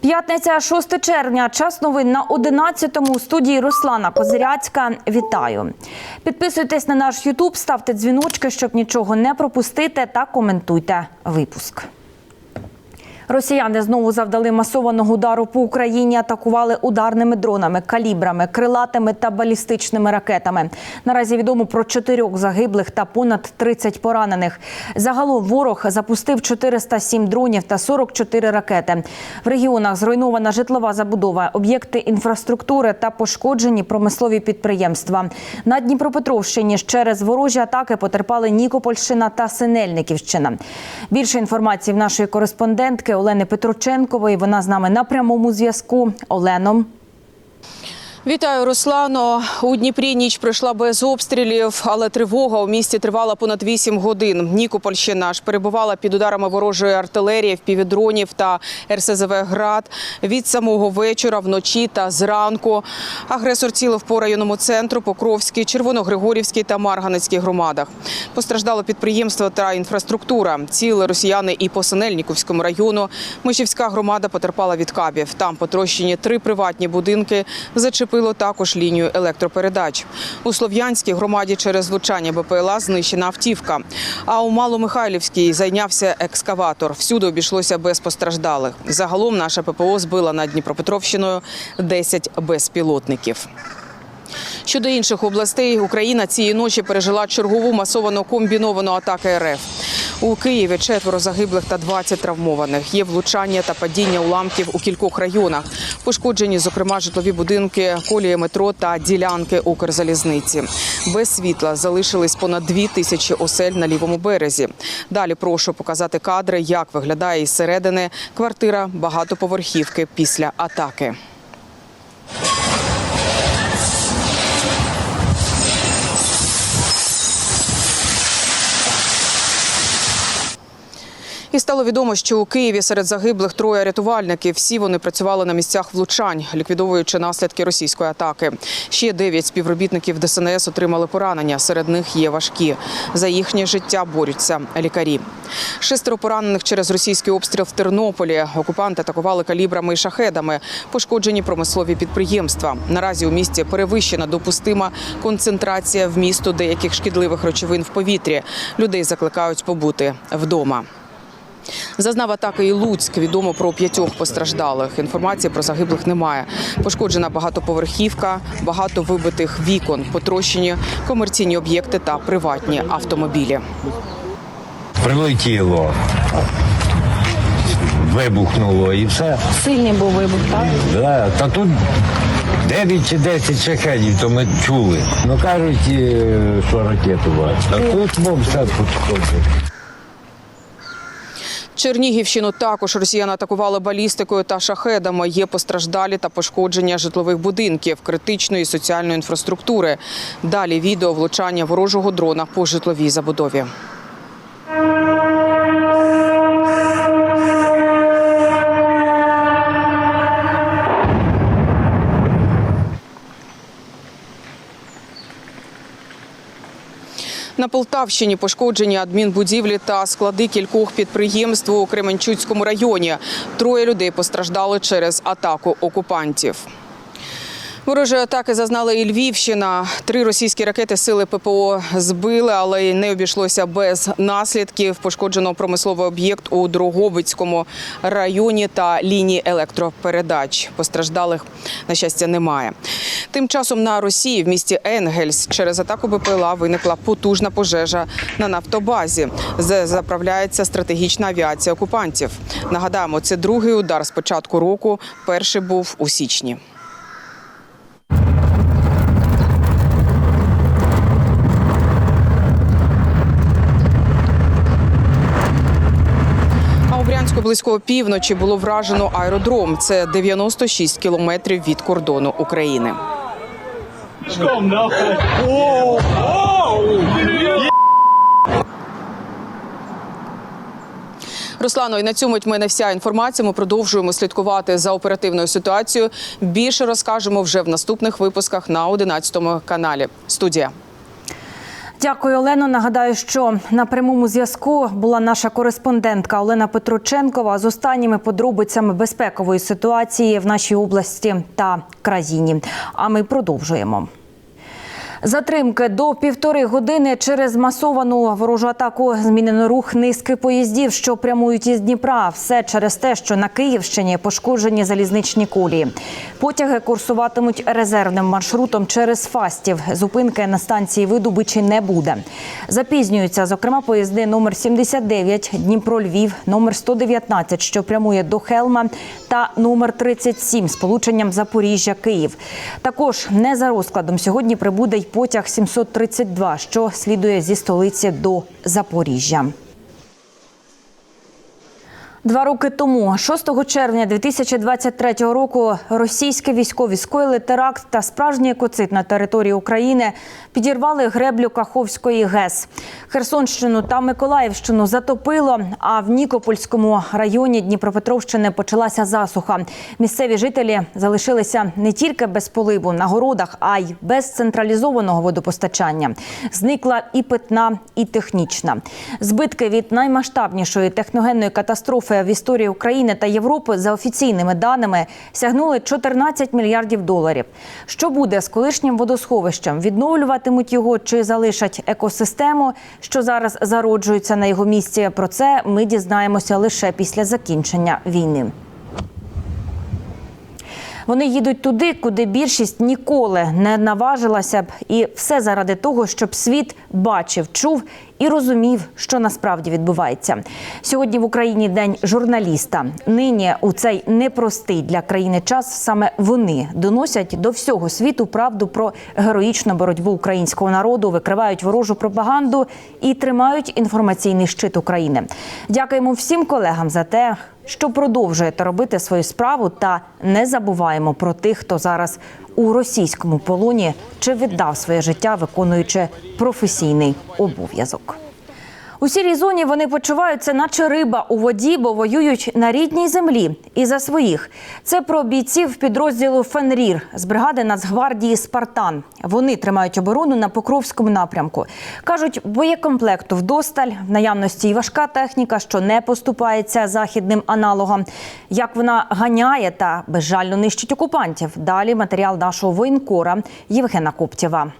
П'ятниця, 6 червня. Час новин на 11-му у студії Руслана Козиряцька. Вітаю. Підписуйтесь на наш Ютуб, ставте дзвіночки, щоб нічого не пропустити, та коментуйте випуск. Росіяни знову завдали масованого удару по Україні, атакували ударними дронами, калібрами, крилатими та балістичними ракетами. Наразі відомо про чотирьох загиблих та понад 30 поранених. Загалом ворог запустив 407 дронів та 44 ракети. В регіонах зруйнована житлова забудова, об'єкти інфраструктури та пошкоджені промислові підприємства. На Дніпропетровщині через ворожі атаки потерпали Нікопольщина та Синельниківщина. Більше інформації в нашої кореспондентки Олени Петроченкової. Вона з нами на прямому зв'язку. Олено. Вітаю, Руслано. У Дніпрі ніч пройшла без обстрілів, але тривога у місті тривала понад 8 годин. Нікопольщина ж перебувала під ударами ворожої артилерії, впівдронів та РСЗВ «Град» від самого вечора, вночі та зранку. Агресор цілив по районному центру, Покровській, Червоногригорівській та Марганецькій громадах. Постраждало підприємство та інфраструктура. Ціли росіяни і по Синельниковському району. Мишівська громада потерпала від кабів. Там потрощені три приватні будинки. Зачепило також лінію електропередач. У Слов'янській громаді через влучання БПЛА знищена автівка. А у Маломихайлівській зайнявся екскаватор. Всюди обійшлося без постраждалих. Загалом наша ППО збила над Дніпропетровщиною 10 безпілотників. Щодо інших областей, Україна цієї ночі пережила чергову масовану комбіновану атаку РФ. У Києві четверо загиблих та 20 травмованих. Є влучання та падіння уламків у кількох районах. Пошкоджені, зокрема, житлові будинки, колії метро та ділянки Укрзалізниці. Без світла залишились понад дві тисячі осель на лівому березі. Далі прошу показати кадри, як виглядає із середини квартира багатоповерхівки після атаки. І стало відомо, що у Києві серед загиблих троє рятувальників. Всі вони працювали на місцях влучань, ліквідовуючи наслідки російської атаки. Ще дев'ять співробітників ДСНС отримали поранення. Серед них є важкі. За їхнє життя борються лікарі. Шестеро поранених через російський обстріл в Тернополі. Окупанти атакували калібрами і шахедами. Пошкоджені промислові підприємства. Наразі у місті перевищена допустима концентрація вмісту деяких шкідливих речовин в повітрі. Людей закликають побути вдома. Зазнав атаки і Луцьк. Відомо про п'ятьох постраждалих. Інформації про загиблих немає. Пошкоджена багатоповерхівка, багато вибитих вікон, потрощені комерційні об'єкти та приватні автомобілі. Прилетіло, вибухнуло і все. Сильний був вибух, так? Да. Та тут 9 чи 10 шахедів, то ми чули. Ну кажуть, е, що ракету бачать. А тут мов все підходить. Чернігівщину також росіяни атакували балістикою та шахедами. Є постраждалі та пошкодження житлових будинків, критичної соціальної інфраструктури. Далі відео влучання ворожого дрона по житловій забудові. На Полтавщині пошкоджені адмінбудівлі та склади кількох підприємств у Кременчуцькому районі. Троє людей постраждали через атаку окупантів. Ворожої атаки зазнала і Львівщина. Три російські ракети сили ППО збили, але й не обійшлося без наслідків. Пошкоджено промисловий об'єкт у Дрогобицькому районі та лінії електропередач. Постраждалих, на щастя, немає. Тим часом на Росії в місті Енгельс через атаку БПЛА виникла потужна пожежа на нафтобазі, де заправляється стратегічна авіація окупантів. Нагадаємо, це другий удар з початку року. Перший був у січні. А близько опівночі було вражено аеродром. Це 96 кілометрів від кордону України. Руслано, і на цьому в мене вся інформація. Ми продовжуємо слідкувати за оперативною ситуацією. Більше розкажемо вже в наступних випусках на 11 каналі. Студія. Дякую, Олено. Нагадаю, що на прямому зв'язку була наша кореспондентка Олена Петрученкова з останніми подробицями безпекової ситуації в нашій області та країні. А ми продовжуємо. Затримки до півтори години через масовану ворожу атаку змінено рух низки поїздів, що прямують із Дніпра. Все через те, що на Київщині пошкоджені залізничні колії. Потяги курсуватимуть резервним маршрутом через Фастів. Зупинки на станції Видубичі не буде. Запізнюються, зокрема, поїзди номер 79 Дніпро-Львів, номер 119, що прямує до Хелма, та номер 37 з полученням Запоріжжя-Київ. Також не за розкладом сьогодні прибуде й потяг 732, що слідує зі столиці до Запоріжжя. Два роки тому, 6 червня 2023 року, російські військові скоїли теракт та справжній екоцид на території України, підірвали греблю Каховської ГЕС. Херсонщину та Миколаївщину затопило. А в Нікопольському районі Дніпропетровщини почалася засуха. Місцеві жителі залишилися не тільки без поливу на городах, а й без централізованого водопостачання. Зникла і питна, і технічна. Збитки від наймасштабнішої техногенної катастрофи в історії України та Європи за офіційними даними сягнули 14 мільярдів доларів. Що буде з колишнім водосховищем? Відновлюватимуть його чи залишать екосистему, що зараз зароджується на його місці? Про це ми дізнаємося лише після закінчення війни. Вони їдуть туди, куди більшість ніколи не наважилася б, і все заради того, щоб світ бачив, чув і розумів, що насправді відбувається. Сьогодні в Україні день журналіста. Нині у цей непростий для країни час саме вони доносять до всього світу правду про героїчну боротьбу українського народу, викривають ворожу пропаганду і тримають інформаційний щит України. Дякуємо всім колегам за те, що продовжуєте робити свою справу, та не забуваємо про тих, хто зараз у російському полоні чи віддав своє життя, виконуючи професійний обов'язок. У сірій зоні вони почуваються, наче риба у воді, бо воюють на рідній землі і за своїх. Це про бійців підрозділу Фенрір з бригади Нацгвардії Спартан. Вони тримають оборону на Покровському напрямку. кажуть, боєкомплекту вдосталь, в наявності і важка техніка, що не поступається західним аналогам. Як вона ганяє та безжально нищить окупантів. Далі матеріал нашого воєнкора Євгена Коптєва.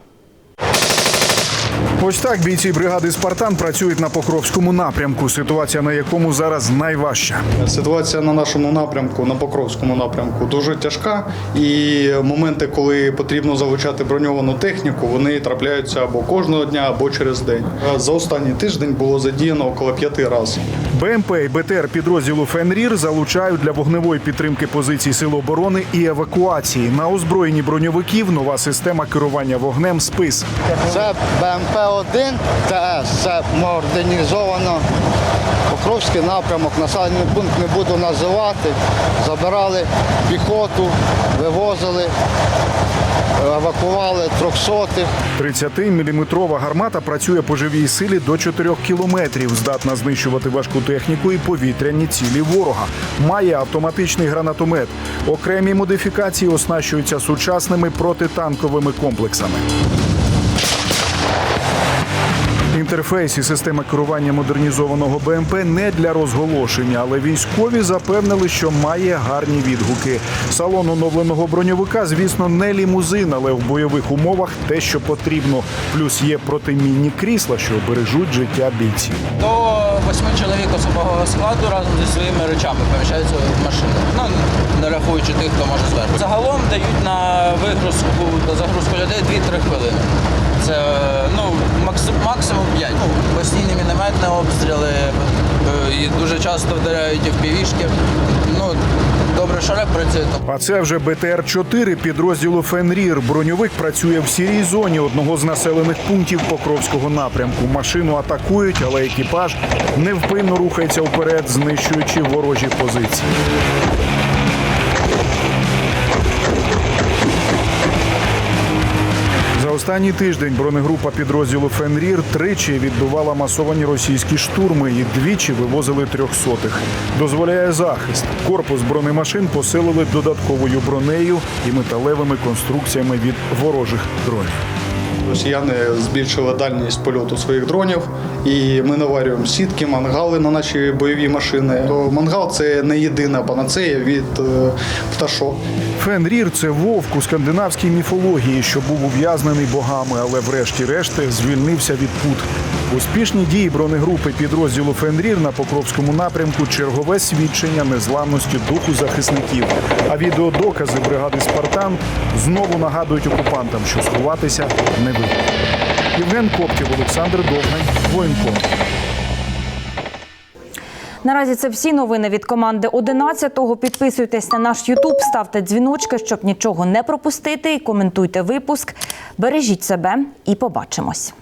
Ось так бійці бригади Спартан працюють на Покровському напрямку. Ситуація на якому зараз найважча. Ситуація на нашому напрямку, на Покровському напрямку, дуже тяжка. І моменти, коли потрібно залучати броньовану техніку, вони трапляються або кожного дня, або через день. За останній тиждень було задіяно около п'яти разів. БМП і БТР підрозділу Фенрір залучають для вогневої підтримки позицій сил оборони і евакуації. На озброєнні броньовиків нова система керування вогнем спис. Це БМП-1 ТС, це модернізовано Покровський напрямок, населений пункт не буду називати. Забирали піхоту, вивозили, евакували трьохсотих. 30-міліметрова гармата працює по живій силі до 4 кілометрів. Здатна знищувати важку техніку і повітряні цілі ворога. Має автоматичний гранатомет. Окремі модифікації оснащуються сучасними протитанковими комплексами. Інтерфейс і система керування модернізованого БМП не для розголошення, але військові запевнили, що має гарні відгуки. Салон оновленого броньовика, звісно, не лімузин, але в бойових умовах те, що потрібно. Плюс є протимінні крісла, що бережуть життя бійців. До восьми чоловік особового складу разом зі своїми речами поміщаються в машину. Ну, не рахуючи тих, хто може зверху. Загалом дають на вигрузку загрузку людей 2-3 хвилини. Це ну, максим- максимум 5. Ну, постійні мінометні обстріли е, і дуже часто вдаряють і в півішки. Ну, добре, що реп працює. А це вже БТР-4 підрозділу Фенрір. Броньовик працює в сірій зоні одного з населених пунктів Покровського напрямку. Машину атакують, але екіпаж невпинно рухається вперед, знищуючи ворожі позиції. Останній тиждень бронегрупа підрозділу Фенрір тричі відбивала масовані російські штурми і двічі вивозили трьохсотих. Дозволяє захист. Корпус бронемашин посилили додатковою бронею і металевими конструкціями від ворожих дронів. Росіяни збільшили дальність польоту своїх дронів, і ми наварюємо сітки, мангали на наші бойові машини. Мангал це не єдина панацея від е, пташок. Фенрір це вовк у скандинавській міфології, що був ув'язнений богами, але врешті-решт звільнився від пут. Успішні дії бронегрупи підрозділу Фенрір на Покровському напрямку чергове свідчення незламності духу захисників. А відеодокази бригади Спартан знову нагадують окупантам, що сховатися не вийде. Євген Коптів, Олександр Довгань, воєнком. Наразі це всі новини від команди 11-го. Підписуйтесь на наш Ютуб, ставте дзвіночки, щоб нічого не пропустити. І коментуйте випуск. Бережіть себе і побачимось.